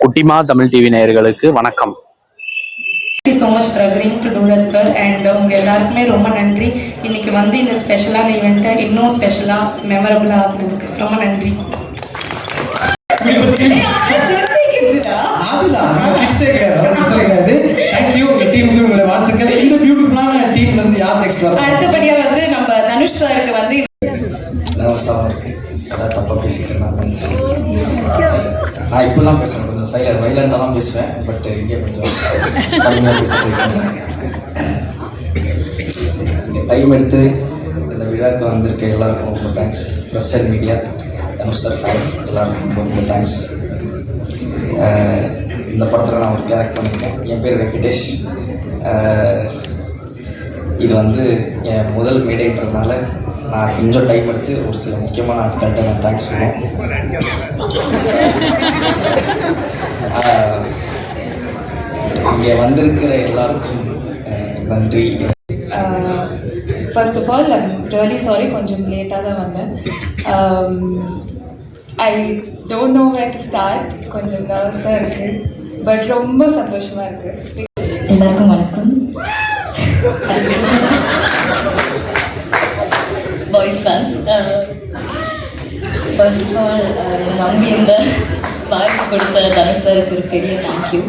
குட்டிமா தமிழ் டிவி நேயர்களுக்கு வணக்கம். So much for agreeing to do that sir and உங்க எல்லாருக்குமே ரொம்ப நன்றி. இன்னைக்கு வந்து இந்த ஸ்பெஷலான ஈவெண்ட்டை இன்னும் ஸ்பெஷலாக மெமரபுளாக ஆக்குறதுக்கு ரொம்ப நன்றி. உங்களை வாழ்த்துக்கள். இந்த பியூட்டிஃபுல்லான டீம்ல இருந்து யார் நெக்ஸ்ட் வர அடுத்தபடியா வந்து நம்ம தனுஷ் சாருக்கு வந்து இருக்கு அதான் நான் நினைச்சேன். நான் இப்படிலாம் பேசுவேன் கொஞ்சம் சைல வைலண்டாக தான் பேசுவேன். பட் இங்கே கொஞ்சம் கடுமையாக டைம் எடுத்து இந்த விழாக்கு வந்திருக்க எல்லாருக்கும் ரொம்ப thanks press and media Dhanush sir fans எல்லாருக்கும் ரொம்ப ரொம்ப தேங்க்ஸ் இந்த படத்தில் நான் ஒரு கேரக்ட் பண்ணியிருக்கேன். என் பேர் வெங்கடேஷ். இது வந்து என் முதல் மேடைன்றதுனால நான் கொஞ்சம் டைம் எடுத்து ஒரு சில முக்கியமான ஆட்கள்கிட்ட நான் தேங்க்ஸ் சொன்னேன் இங்கே வந்திருக்கிற எல்லாருக்கும் நன்றி. First of all really sorry கொஞ்சம் லேட்டாக தான் வந்தேன். I don't know where to start கொஞ்சம் நர்வஸாக இருக்குது பட் ரொம்ப சந்தோஷமாக இருக்குது எல்லாருக்கும் வணக்கம். Boys fans first of all நம்பி இந்த வாய்ப்பு கொடுத்த தனுஷ் சாருக்கு ஒரு பெரிய தேங்க்யூ